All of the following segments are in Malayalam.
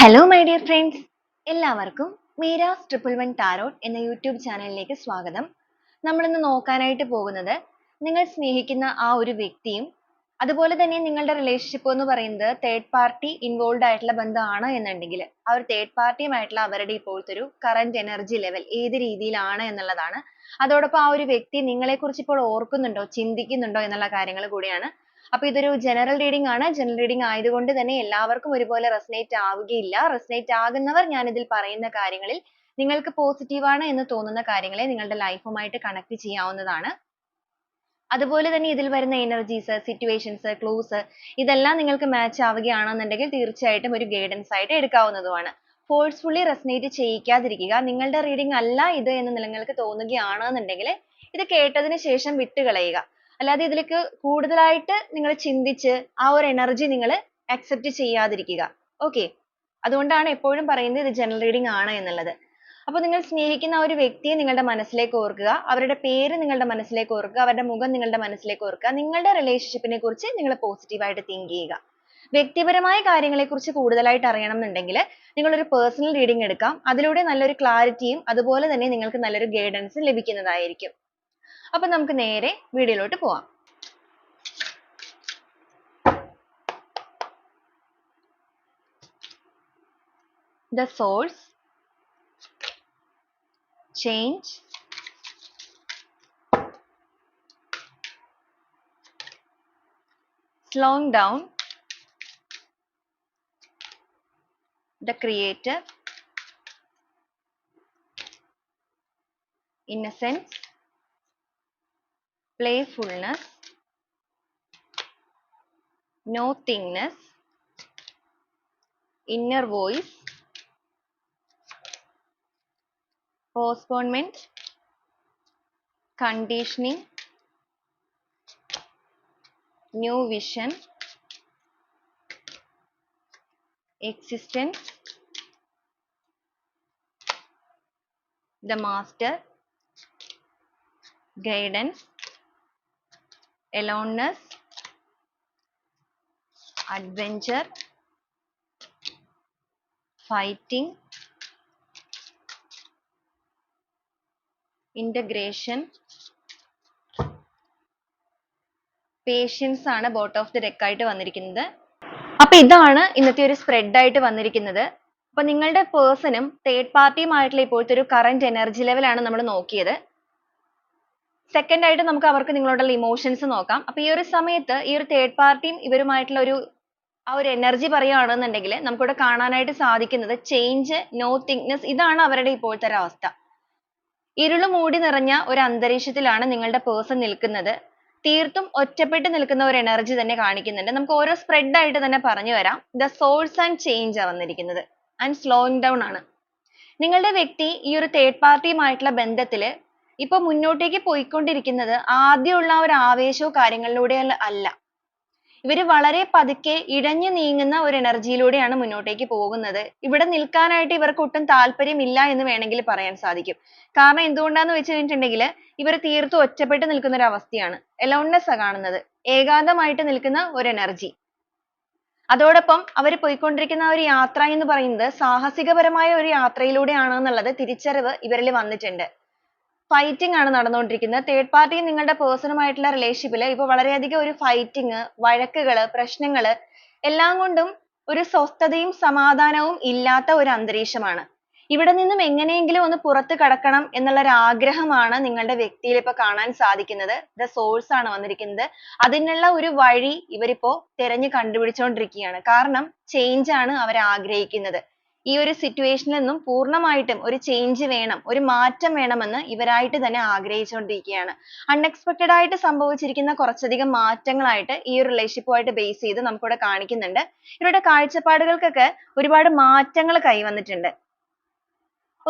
ഹലോ മൈ ഡിയർ ഫ്രണ്ട്സ് എല്ലാവർക്കും മീരാസ് ട്രിപ്പിൾ വൺ ടാരോട്ട് എന്ന യൂട്യൂബ് ചാനലിലേക്ക് സ്വാഗതം. നമ്മളിന്ന് നോക്കാനായിട്ട് പോകുന്നത് നിങ്ങൾ സ്നേഹിക്കുന്ന ആ ഒരു വ്യക്തിയും അതുപോലെ തന്നെ നിങ്ങളുടെ റിലേഷൻഷിപ്പ് എന്ന് പറയുന്നത് തേർഡ് പാർട്ടി ഇൻവോൾവ് ആയിട്ടുള്ള ബന്ധമാണ് എന്നുണ്ടെങ്കിൽ ആ ഒരു തേർഡ് പാർട്ടിയുമായിട്ടുള്ള അവരുടെ ഇപ്പോഴത്തെ ഒരു കറന്റ് എനർജി ലെവൽ ഏത് രീതിയിലാണ് എന്നുള്ളതാണ്. അതോടൊപ്പം ആ ഒരു വ്യക്തി നിങ്ങളെക്കുറിച്ച് ഇപ്പോൾ ഓർക്കുന്നുണ്ടോ ചിന്തിക്കുന്നുണ്ടോ എന്നുള്ള കാര്യങ്ങൾ കൂടിയാണ് അപ്പൊ ഇതൊരു ജനറൽ റീഡിംഗ് ആണ്. ജനറൽ റീഡിംഗ് ആയതുകൊണ്ട് തന്നെ എല്ലാവർക്കും ഒരുപോലെ റെസനേറ്റ് ആവുകയില്ല. റെസനേറ്റ് ആകുന്നവർ ഞാൻ ഇതിൽ പറയുന്ന കാര്യങ്ങളിൽ നിങ്ങൾക്ക് positive ആണ് എന്ന് തോന്നുന്ന കാര്യങ്ങളെ നിങ്ങളുടെ ലൈഫുമായിട്ട് കണക്ട് ചെയ്യാവുന്നതാണ്. അതുപോലെ തന്നെ ഇതിൽ വരുന്ന എനർജീസ് സിറ്റുവേഷൻസ് ക്ലൂസ് ഇതെല്ലാം നിങ്ങൾക്ക് മാച്ച് ആവുകയാണെന്നുണ്ടെങ്കിൽ തീർച്ചയായിട്ടും ഒരു ഗൈഡൻസ് ആയിട്ട് എടുക്കാവുന്നതുമാണ്. Forcefully resonate ചെയ്യിക്കാതിരിക്കുക. നിങ്ങളുടെ റീഡിംഗ് അല്ല ഇത് എന്ന് നിങ്ങൾക്ക് തോന്നുകയാണെന്നുണ്ടെങ്കിൽ ഇത് കേട്ടതിന് ശേഷം വിട്ടുകളയുക. അല്ലാതെ ഇതിലേക്ക് കൂടുതലായിട്ട് നിങ്ങൾ ചിന്തിച്ച് ആ ഒരു എനർജി നിങ്ങൾ അക്സെപ്റ്റ് ചെയ്യാതിരിക്കുക. ഓക്കെ അതുകൊണ്ടാണ് എപ്പോഴും പറയുന്നത് ഇത് ജനറൽ റീഡിംഗ് ആണ് എന്നുള്ളത്. അപ്പോൾ നിങ്ങൾ സ്നേഹിക്കുന്ന ആ ഒരു വ്യക്തിയെ നിങ്ങളുടെ മനസ്സിലേക്ക് ഓർക്കുക. അവരുടെ പേര് നിങ്ങളുടെ മനസ്സിലേക്ക് ഓർക്കുക. അവരുടെ മുഖം നിങ്ങളുടെ മനസ്സിലേക്ക് ഓർക്കുക. നിങ്ങളുടെ റിലേഷൻഷിപ്പിനെ കുറിച്ച് നിങ്ങൾ പോസിറ്റീവായിട്ട് തിങ്ക് ചെയ്യുക. വ്യക്തിപരമായ കാര്യങ്ങളെക്കുറിച്ച് കൂടുതലായിട്ട് അറിയണം എന്നുണ്ടെങ്കിൽ നിങ്ങൾ ഒരു പേഴ്സണൽ റീഡിംഗ് എടുക്കാം. അതിലൂടെ നല്ലൊരു ക്ലാരിറ്റിയും അതുപോലെ തന്നെ നിങ്ങൾക്ക് നല്ലൊരു ഗൈഡൻസും ലഭിക്കുന്നതായിരിക്കും. അപ്പൊ നമുക്ക് നേരെ വീഡിയോയിലോട്ട് പോവാം the source change slowing down the creator innocence playfulness nothingness inner voice postponement conditioning new vision existence the master guidance aloneness adventure fighting integration. Patience ആണ് ബോട്ട് ഓഫ് ദി ഡെക്ക് ആയിട്ട് വന്നിരിക്കുന്നത്. അപ്പൊ ഇതാണ് ഇന്നത്തെ ഒരു സ്പ്രെഡ് ആയിട്ട് വന്നിരിക്കുന്നത്. അപ്പൊ നിങ്ങളുടെ പേഴ്സണും തേർഡ് പാർട്ടിയുമായിട്ടുള്ള ഇപ്പോഴത്തെ ഒരു കറന്റ് എനർജി ലെവലാണ് നമ്മൾ നോക്കിയത്. സെക്കൻഡ് ആയിട്ട് നമുക്ക് അവർക്ക് നിങ്ങളോടുള്ള ഇമോഷൻസ് നോക്കാം. അപ്പൊ ഈ ഒരു സമയത്ത് ഈ ഒരു തേർഡ് പാർട്ടിയും ഇവരുമായിട്ടുള്ള ഒരു ആ ഒരു എനർജി പറയുകയാണെന്നുണ്ടെങ്കിൽ നമുക്കിവിടെ കാണാനായിട്ട് സാധിക്കുന്നത് ചേഞ്ച് നോ തിങ്നെസ് ഇതാണ് അവരുടെ ഇപ്പോഴത്തെ ഒരു അവസ്ഥ. ഇരുൾ മൂടി നിറഞ്ഞ ഒരു അന്തരീക്ഷത്തിലാണ് നിങ്ങളുടെ പേഴ്സൺ നിൽക്കുന്നത്. തീർത്തും ഒറ്റപ്പെട്ട് നിൽക്കുന്ന ഒരു എനർജി തന്നെ കാണിക്കുന്നുണ്ട്. നമുക്ക് ഓരോ സ്പ്രെഡ് ആയിട്ട് തന്നെ പറഞ്ഞു വരാം ദ സോഴ്സ് ആൻഡ് ചേഞ്ച് ആ വന്നിരിക്കുന്നത്. ആൻഡ് സ്ലോയിങ് ഡൗൺ ആണ്. നിങ്ങളുടെ വ്യക്തി ഈ ഒരു തേർഡ് പാർട്ടിയുമായിട്ടുള്ള ബന്ധത്തിൽ ഇപ്പൊ മുന്നോട്ടേക്ക് പോയിക്കൊണ്ടിരിക്കുന്നത് ആദ്യമുള്ള ഒരു ആവേശവും കാര്യങ്ങളിലൂടെ അല്ല. ഇവർ വളരെ പതുക്കെ ഇഴഞ്ഞു നീങ്ങുന്ന ഒരു എനർജിയിലൂടെയാണ് മുന്നോട്ടേക്ക് പോകുന്നത്. ഇവിടെ നിൽക്കാനായിട്ട് ഇവർക്ക് ഒട്ടും താല്പര്യമില്ല എന്ന് വേണമെങ്കിൽ പറയാൻ സാധിക്കും. കാരണം എന്തുകൊണ്ടാന്ന് വെച്ച് കഴിഞ്ഞിട്ടുണ്ടെങ്കിൽ ഇവർ തീർത്തും ഒറ്റപ്പെട്ട് നിൽക്കുന്ന ഒരു അവസ്ഥയാണ്. aloneness ആ കാണുന്നത്. ഏകാന്തമായിട്ട് നിൽക്കുന്ന ഒരു എനർജി. അതോടൊപ്പം അവർ പോയിക്കൊണ്ടിരിക്കുന്ന ഒരു യാത്ര എന്ന് പറയുന്നത് സാഹസികപരമായ ഒരു യാത്രയിലൂടെയാണ് എന്നുള്ളത് തിരിച്ചറിവ് ഇവരിൽ വന്നിട്ടുണ്ട്. ഫൈറ്റിംഗ് ആണ് നടന്നുകൊണ്ടിരിക്കുന്നത്. തേർഡ് പാർട്ടി നിങ്ങളുടെ പേഴ്സണുമായിട്ടുള്ള റിലേഷൻഷിപ്പിൽ ഇപ്പോൾ വളരെയധികം ഒരു ഫൈറ്റിംഗ് വഴക്കുകൾ പ്രശ്നങ്ങൾ എല്ലാം കൊണ്ടും ഒരു സ്വസ്ഥതയും സമാധാനവും ഇല്ലാത്ത ഒരു അന്തരീക്ഷമാണ്. ഇവിടെ നിന്നും എങ്ങനെയെങ്കിലും ഒന്ന് പുറത്തു കടക്കണം എന്നുള്ള ഒരു ആഗ്രഹമാണ് നിങ്ങളുടെ വ്യക്തിയിൽ ഇപ്പൊ കാണാൻ സാധിക്കുന്നത്. ദ സോഴ്സ് ആണ് വന്നിരിക്കുന്നത്. അതിനുള്ള ഒരു വഴി ഇവരിപ്പോ തിരഞ്ഞു കണ്ടുപിടിച്ചുകൊണ്ടിരിക്കുകയാണ് കാരണം ചേഞ്ച് ആണ് അവർ ആഗ്രഹിക്കുന്നത് ഈ ഒരു സിറ്റുവേഷനിൽ നിന്നും പൂർണമായിട്ടും ഒരു ചേഞ്ച് വേണം ഒരു മാറ്റം വേണമെന്ന് ഇവരായിട്ട് തന്നെ ആഗ്രഹിച്ചുകൊണ്ടിരിക്കുകയാണ്. അൺഎക്സ്പെക്റ്റഡ് ആയിട്ട് സംഭവിച്ചിരിക്കുന്ന കുറച്ചധികം മാറ്റങ്ങളായിട്ട് ഈ ഒരു റിലേഷൻഷിപ്പുമായിട്ട് ബേസ് ചെയ്ത് നമുക്കിവിടെ കാണിക്കുന്നുണ്ട്. ഇവരുടെ കാഴ്ചപ്പാടുകൾക്കൊക്കെ ഒരുപാട് മാറ്റങ്ങൾ കൈവന്നിട്ടുണ്ട്.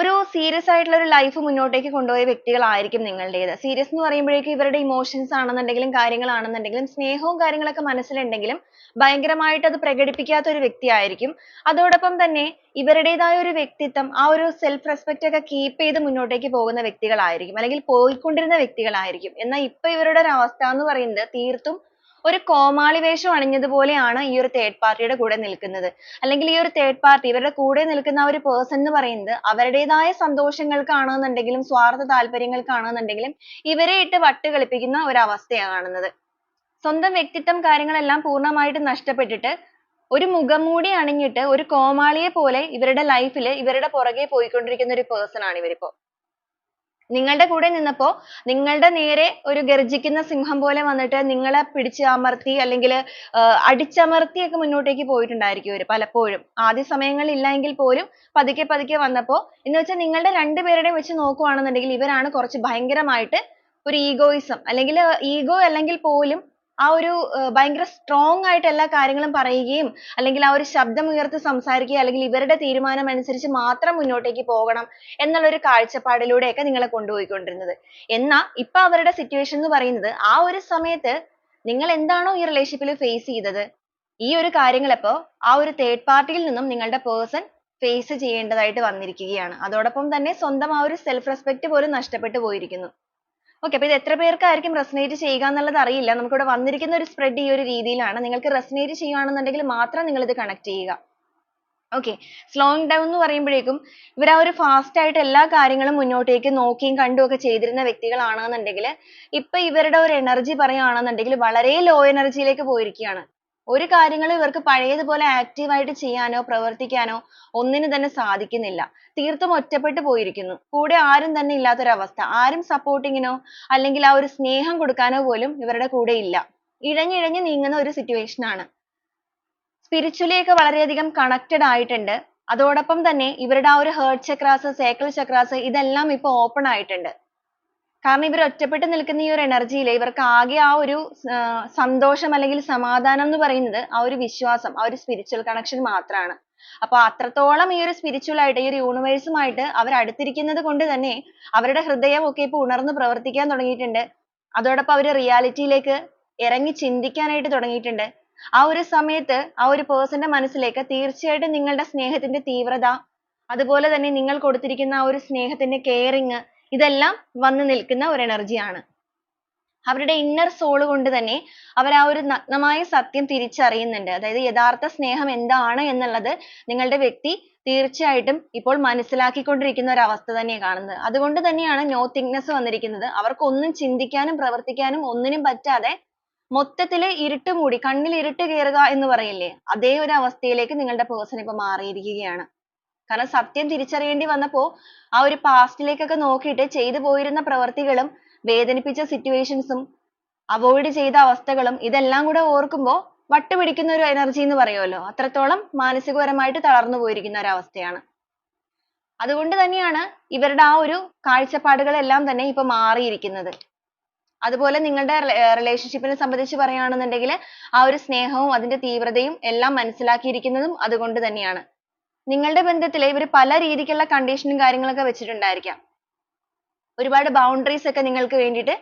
ഒരു സീരിയസ് ആയിട്ടുള്ള ഒരു ലൈഫ് മുന്നോട്ടേക്ക് കൊണ്ടുപോയ വ്യക്തികളായിരിക്കും നിങ്ങളുടേത്. സീരിയസ് എന്ന് പറയുമ്പോഴേക്കും ഇവരുടെ ഇമോഷൻസ് ആണെന്നുണ്ടെങ്കിലും കാര്യങ്ങളാണെന്നുണ്ടെങ്കിലും സ്നേഹവും കാര്യങ്ങളൊക്കെ മനസ്സിലുണ്ടെങ്കിലും ഭയങ്കരമായിട്ട് അത് പ്രകടിപ്പിക്കാത്ത ഒരു വ്യക്തിയായിരിക്കും. അതോടൊപ്പം തന്നെ ഇവരുടേതായ ഒരു വ്യക്തിത്വം ആ ഒരു സെൽഫ് റെസ്പെക്റ്റ് ഒക്കെ കീപ്പ് ചെയ്ത് മുന്നോട്ടേക്ക് പോകുന്ന വ്യക്തികളായിരിക്കും. അല്ലെങ്കിൽ പോയിക്കൊണ്ടിരുന്ന വ്യക്തികളായിരിക്കും. എന്നാൽ ഇപ്പൊ ഇവരുടെ ഒരു അവസ്ഥ എന്ന് പറയുന്നത് തീർത്തും ഒരു കോമാളി വേഷം അണിഞ്ഞതുപോലെയാണ് ഈ ഒരു തേർഡ് പാർട്ടിയുടെ യുടെ കൂടെ നിൽക്കുന്നത്. അല്ലെങ്കിൽ ഈ ഒരു തേർഡ് പാർട്ടി ഇവരുടെ കൂടെ നിൽക്കുന്ന ആ ഒരു പേഴ്സൺ എന്ന് പറയുന്നത് അവരുടേതായ സന്തോഷങ്ങൾക്കാണെന്നുണ്ടെങ്കിലും സ്വാർത്ഥ താല്പര്യങ്ങൾക്കാണെന്നുണ്ടെങ്കിലും ഇവരെ ഇട്ട് വട്ട് കളിപ്പിക്കുന്ന ഒരു അവസ്ഥയാണ് കാണുന്നത്. സ്വന്തം വ്യക്തിത്വം കാര്യങ്ങളെല്ലാം പൂർണമായിട്ട് നഷ്ടപ്പെട്ടിട്ട് ഒരു മുഖംമൂടി അണിഞ്ഞിട്ട് ഒരു കോമാളിയെ പോലെ ഇവരുടെ ലൈഫിൽ ഇവരുടെ പുറകെ പോയിക്കൊണ്ടിരിക്കുന്ന ഒരു പേഴ്സൺ ആണ് ഇവരിപ്പോ. നിങ്ങളുടെ കൂടെ നിന്നപ്പോ നിങ്ങളുടെ നേരെ ഒരു ഗർജിക്കുന്ന സിംഹം പോലെ വന്നിട്ട് നിങ്ങളെ പിടിച്ച് അമർത്തി അല്ലെങ്കിൽ അടിച്ചമർത്തിയൊക്കെ മുന്നോട്ടേക്ക് പോയിട്ടുണ്ടായിരിക്കും ഇവർ പലപ്പോഴും. ആദ്യ സമയങ്ങളിൽ ഇല്ലെങ്കിൽ പോലും പതുക്കെ പതുക്കെ വന്നപ്പോ എന്ന് വെച്ചാൽ നിങ്ങളുടെ രണ്ടുപേരുടെയും വെച്ച് നോക്കുവാണെന്നുണ്ടെങ്കിൽ ഇവരാണ് കുറച്ച് ഭയങ്കരമായിട്ട് ഒരു ഈഗോയിസം അല്ലെങ്കിൽ ഈഗോ അല്ലെങ്കിൽ പോലും ആ ഒരു ഭയങ്കര strong ആയിട്ട് എല്ലാ കാര്യങ്ങളും പറയുകയും അല്ലെങ്കിൽ ആ ഒരു ശബ്ദം ഉയർത്തി സംസാരിക്കുകയും അല്ലെങ്കിൽ ഇവരുടെ തീരുമാനം അനുസരിച്ച് മാത്രം മുന്നോട്ടേക്ക് പോകണം എന്നുള്ള ഒരു കാഴ്ചപ്പാടിലൂടെയൊക്കെ നിങ്ങളെ കൊണ്ടുപോയിക്കൊണ്ടിരുന്നത്. എന്നാ ഇപ്പൊ അവരുടെ situation എന്ന് പറയുന്നത് ആ ഒരു സമയത്ത് നിങ്ങൾ എന്താണോ ഈ relationship ൽ face ചെയ്തത് ഈ ഒരു കാര്യങ്ങൾ ഇപ്പോ ആ ഒരു third party യിൽ നിന്നും നിങ്ങളുടെ person face ചെയ്യേണ്ടതായിട്ട് വന്നിരിക്കുകയാണ്. അതോടൊപ്പം തന്നെ സ്വന്തം ആ ഒരു self respect പോലും നഷ്ടപ്പെട്ടു പോയിരിക്കുന്നു. Okay അപ്പോൾ ഇത് എത്ര പേർക്കായിരിക്കും resonate ചെയ്യുക എന്നുള്ളത് അറിയില്ല. നമുക്ക് ഇവിടെ വന്നിരിക്കുന്ന ഒരു spread ഈ ഒരു രീതിയിലാണ്. നിങ്ങൾക്ക് resonate ചെയ്യുകയാണെന്നുണ്ടെങ്കിൽ മാത്രം നിങ്ങൾ ഇത് connect ചെയ്യുക. okay slowing down എന്ന് പറയുമ്പോഴേക്കും ഇവർ ആ ഒരു fast ആയിട്ട് എല്ലാ കാര്യങ്ങളും മുന്നോട്ടേക്ക് നോക്കിയും കണ്ടും ഒക്കെ ചെയ്തിരുന്ന വ്യക്തികളാണെന്നുണ്ടെങ്കിൽ ഇപ്പൊ ഇവരുടെ ഒരു energy പറയുകയാണെന്നുണ്ടെങ്കിൽ വളരെ low energy യിലേക്ക് പോയിരിക്കുകയാണ്. ഒരു കാര്യങ്ങളും ഇവർക്ക് പഴയതുപോലെ active ആയിട്ട് ചെയ്യാനോ പ്രവർത്തിക്കാനോ ഒന്നിനും തന്നെ സാധിക്കുന്നില്ല. തീർത്തും ഒറ്റപ്പെട്ടു പോയിരിക്കുന്നു. കൂടെ ആരും തന്നെ ഇല്ലാത്ത ഒരു അവസ്ഥ. ആരും supporting നോ അല്ലെങ്കിൽ ആ ഒരു സ്നേഹം കൊടുക്കാനോ പോലും ഇവരുടെ കൂടെ ഇല്ല. ഇഴഞ്ഞിഴഞ്ഞ് നീങ്ങുന്ന ഒരു situation ആണ്. spiritually ഒക്കെ വളരെയധികം connected ആയിട്ടുണ്ട്. അതോടൊപ്പം തന്നെ ഇവരുടെ ആ ഒരു heart chakras, sacral chakras ഇതെല്ലാം ഇപ്പൊ open ആയിട്ടുണ്ട്. കാരണം ഇവർ ഒറ്റപ്പെട്ട് നിൽക്കുന്ന ഈ ഒരു എനർജിയിൽ ഇവർക്ക് ആകെ ആ ഒരു സന്തോഷം അല്ലെങ്കിൽ സമാധാനം എന്ന് പറയുന്നത് ആ ഒരു വിശ്വാസം, ആ ഒരു സ്പിരിച്വൽ കണക്ഷൻ മാത്രമാണ്. അപ്പൊ അത്രത്തോളം ഈ ഒരു സ്പിരിച്വൽ ആയിട്ട് ഈ ഒരു യൂണിവേഴ്സുമായിട്ട് മായിട്ട് അവർ അടുത്തിരിക്കുന്നത് കൊണ്ട് തന്നെ അവരുടെ ഹൃദയം ഒക്കെ ഇപ്പൊ ഉണർന്ന് പ്രവർത്തിക്കാൻ തുടങ്ങിയിട്ടുണ്ട്. അതോടൊപ്പം അവർ റിയാലിറ്റിയിലേക്ക് ഇറങ്ങി ചിന്തിക്കാനായിട്ട് തുടങ്ങിയിട്ടുണ്ട്. ആ ഒരു സമയത്ത് ആ ഒരു പേഴ്സന്റെ മനസ്സിലേക്ക് തീർച്ചയായിട്ടും നിങ്ങളുടെ സ്നേഹത്തിന്റെ തീവ്രത അതുപോലെ തന്നെ നിങ്ങൾ കൊടുത്തിരിക്കുന്ന ആ ഒരു സ്നേഹത്തിന്റെ caring ഇതെല്ലാം വന്നു നിൽക്കുന്ന ഒരു energy ആണ്. അവരുടെ inner soul കൊണ്ട് തന്നെ അവർ ആ ഒരു നഗ്നമായ സത്യം തിരിച്ചറിയുന്നുണ്ട്. അതായത് യഥാർത്ഥ സ്നേഹം എന്താണ് എന്നുള്ളത് നിങ്ങളുടെ വ്യക്തി തീർച്ചയായിട്ടും ഇപ്പോൾ മനസ്സിലാക്കിക്കൊണ്ടിരിക്കുന്ന ഒരു അവസ്ഥ തന്നെയാ കാണുന്നത്. അതുകൊണ്ട് തന്നെയാണ് no thinkness വന്നിരിക്കുന്നത്. അവർക്ക് ഒന്നും ചിന്തിക്കാനും പ്രവർത്തിക്കാനും ഒന്നിനും പറ്റാതെ മൊത്തത്തിൽ ഇരുട്ട് മൂടി കണ്ണിൽ ഇരുട്ട് കയറുക എന്ന് പറയില്ലേ അതേ ഒരു അവസ്ഥയിലേക്ക് നിങ്ങളുടെ person ഇപ്പോൾ മാറിയിരിക്കുകയാണ്. കാരണം സത്യം തിരിച്ചറിയേണ്ടി വന്നപ്പോ ആ ഒരു past ലേക്കൊക്കെ നോക്കിയിട്ട് ചെയ്തു പോയിരുന്ന പ്രവർത്തികളും വേദനിപ്പിച്ച situations ഉം avoid ചെയ്ത അവസ്ഥകളും ഇതെല്ലാം കൂടെ ഓർക്കുമ്പോ വട്ടുപിടിക്കുന്ന ഒരു energy എന്ന് പറയുമല്ലോ അത്രത്തോളം മാനസികപരമായിട്ട് തളർന്നു പോയിരിക്കുന്ന ഒരു അവസ്ഥയാണ്. അതുകൊണ്ട് തന്നെയാണ് ഇവരുടെ ആ ഒരു കാഴ്ചപ്പാടുകൾ എല്ലാം തന്നെ ഇപ്പൊ മാറിയിരിക്കുന്നത്. അതുപോലെ നിങ്ങളുടെ relationship നെ സംബന്ധിച്ച് പറയുകയാണെന്നുണ്ടെങ്കിൽ ആ ഒരു സ്നേഹവും അതിന്റെ തീവ്രതയും എല്ലാം മനസ്സിലാക്കിയിരിക്കുന്നതും അതുകൊണ്ട് തന്നെയാണ്. നിങ്ങളുടെ ബന്ധത്തിൽ ഇവർ പല രീതിക്കുള്ള ഉം കാര്യങ്ങളൊക്കെ വെച്ചിട്ടുണ്ടായിരിക്കാം. ഒരുപാട് ബൗണ്ടറീസ് ഒക്കെ നിങ്ങൾക്ക് വേണ്ടിയിട്ട്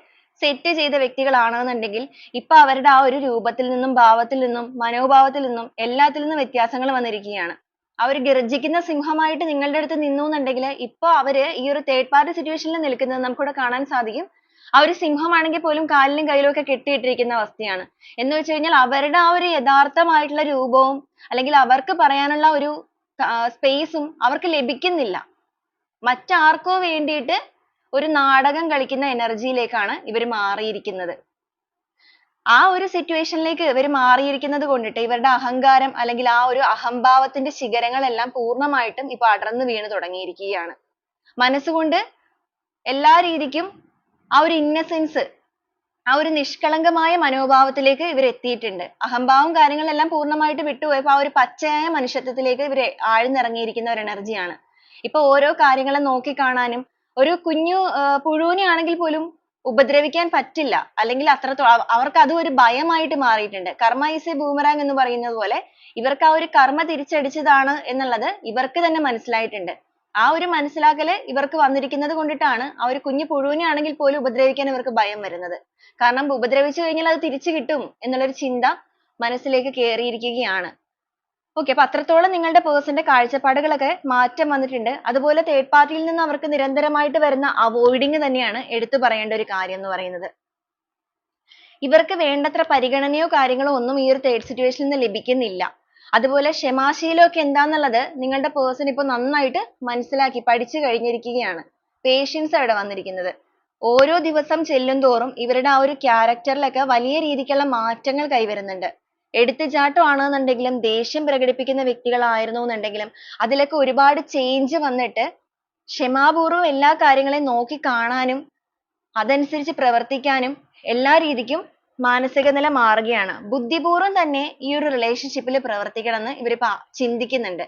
സെറ്റ് ചെയ്ത വ്യക്തികളാണെന്നുണ്ടെങ്കിൽ ഇപ്പൊ അവരുടെ ആ ഒരു രൂപത്തിൽ നിന്നും ഭാവത്തിൽ നിന്നും മനോഭാവത്തിൽ നിന്നും എല്ലാത്തിൽ നിന്നും വ്യത്യാസങ്ങൾ വന്നിരിക്കുകയാണ്. അവർ ഗർജിക്കുന്ന സിംഹമായിട്ട് നിങ്ങളുടെ അടുത്ത് നിന്നു എന്നുണ്ടെങ്കിൽ ഇപ്പൊ അവർ ഈ ഒരു തേർഡ് പാർട്ടി സിറ്റുവേഷനിൽ നിൽക്കുന്നത് നമുക്ക് ഇവിടെ കാണാൻ സാധിക്കും. ആ ഒരു സിംഹമാണെങ്കിൽ പോലും കാലിലും കയ്യിലും ഒക്കെ കെട്ടിയിട്ടിരിക്കുന്ന അവസ്ഥയാണ്. എന്ന് വെച്ച് കഴിഞ്ഞാൽ അവരുടെ ആ ഒരു യഥാർത്ഥമായിട്ടുള്ള രൂപവും അല്ലെങ്കിൽ അവർക്ക് പറയാനുള്ള ഒരു space ഉം അവർക്ക് ലഭിക്കുന്നില്ല. മറ്റാർക്കോ വേണ്ടിയിട്ട് ഒരു നാടകം കളിക്കുന്ന energy യിലേക്കാണ് ഇവർ മാറിയിരിക്കുന്നത്. ആ ഒരു situation ലേക്ക് ഇവർ മാറിയിരിക്കുന്നത് കൊണ്ടിട്ട് ഇവരുടെ അഹങ്കാരം അല്ലെങ്കിൽ ആ ഒരു അഹംഭാവത്തിന്റെ ശിഖരങ്ങൾ എല്ലാം പൂർണമായിട്ടും ഇപ്പൊ അടർന്നു വീണു തുടങ്ങിയിരിക്കുകയാണ്. മനസ്സുകൊണ്ട് എല്ലാ രീതിക്കും ആ ഒരു innocence ആ ഒരു നിഷ്കളങ്കമായ മനോഭാവത്തിലേക്ക് ഇവർ എത്തിയിട്ടുണ്ട്. അഹംഭാവം കാര്യങ്ങളെല്ലാം പൂർണമായിട്ട് വിട്ടുപോയപ്പോൾ ആ ഒരു പച്ചയായ മനുഷ്യത്വത്തിലേക്ക് ഇവർ ആഴ്ന്നിറങ്ങിയിരിക്കുന്ന ഒരു energy ആണ്. ഇപ്പൊ ഓരോ കാര്യങ്ങളും നോക്കിക്കാണാനും ഒരു കുഞ്ഞു പുഴുവിനെ ആണെങ്കിൽ പോലും ഉപദ്രവിക്കാൻ പറ്റില്ല. അല്ലെങ്കിൽ അത്രത്തോളം അവർക്ക് അത് ഒരു ഭയമായിട്ട് മാറിയിട്ടുണ്ട്. കർമ്മ ഈസ് എ ബൂമറാങ് എന്ന് പറയുന്നത് പോലെ ഇവർക്ക് ആ ഒരു കർമ്മ തിരിച്ചടിച്ചതാണ് എന്നുള്ളത് ഇവർക്ക് തന്നെ മനസ്സിലായിട്ടുണ്ട്. ആ ഒരു മനസ്സിലാക്കൽ ഇവർക്ക് വന്നിരിക്കുന്നത് കൊണ്ടിട്ടാണ് ആ ഒരു കുഞ്ഞു പുഴുവിനെ ആണെങ്കിൽ പോലും ഉപദ്രവിക്കാൻ ഇവർക്ക് ഭയം വരുന്നത്. കാരണം ഉപദ്രവിച്ചു കഴിഞ്ഞാൽ അത് തിരിച്ചു കിട്ടും എന്നുള്ള ഒരു ചിന്ത മനസ്സിലേക്ക് കേറിയിരിക്കുകയാണ്. okay അപ്പൊ അത്രത്തോളം നിങ്ങളുടെ person ന്റെ കാഴ്ചപ്പാടുകളൊക്കെ മാറ്റം വന്നിട്ടുണ്ട്. അതുപോലെ third party യിൽ നിന്ന് അവർക്ക് നിരന്തരമായിട്ട് വരുന്ന avoiding തന്നെയാണ് എടുത്തു പറയേണ്ട ഒരു കാര്യം എന്ന് പറയുന്നത്. ഇവർക്ക് വേണ്ടത്ര പരിഗണനയോ കാര്യങ്ങളോ ഒന്നും ഈ ഒരു തേർഡ് സിറ്റുവേഷനിൽ നിന്ന് ലഭിക്കുന്നില്ല അതുപോലെ ക്ഷമാശീലമൊക്കെ എന്താന്നുള്ളത് നിങ്ങളുടെ പേഴ്സൺ ഇപ്പൊ നന്നായിട്ട് മനസ്സിലാക്കി പഠിച്ചു കഴിഞ്ഞിരിക്കുകയാണ്. പേഷ്യൻസ് അവിടെ വന്നിരിക്കുന്നത്. ഓരോ ദിവസം ചെല്ലുന്തോറും ഇവരുടെ ആ ഒരു ക്യാരക്ടറിലൊക്കെ വലിയ രീതിക്കുള്ള മാറ്റങ്ങൾ കൈവരുന്നുണ്ട്. എടുത്തുചാട്ടം ആണെന്നുണ്ടെങ്കിലും ദേഷ്യം പ്രകടിപ്പിക്കുന്ന വ്യക്തികളായിരുന്നു എന്നുണ്ടെങ്കിലും അതിലൊക്കെ ഒരുപാട് ചേഞ്ച് വന്നിട്ട് ക്ഷമാപൂർവം എല്ലാ കാര്യങ്ങളെയും നോക്കി കാണാനും അതനുസരിച്ച് പ്രവർത്തിക്കാനും എല്ലാ രീതിക്കും മാനസിക നില മാറുകയാണ്. ബുദ്ധിപൂർവം തന്നെ ഈ ഒരു relationship ൽ പ്രവർത്തിക്കണം എന്ന് ഇവർ ചിന്തിക്കുന്നുണ്ട്.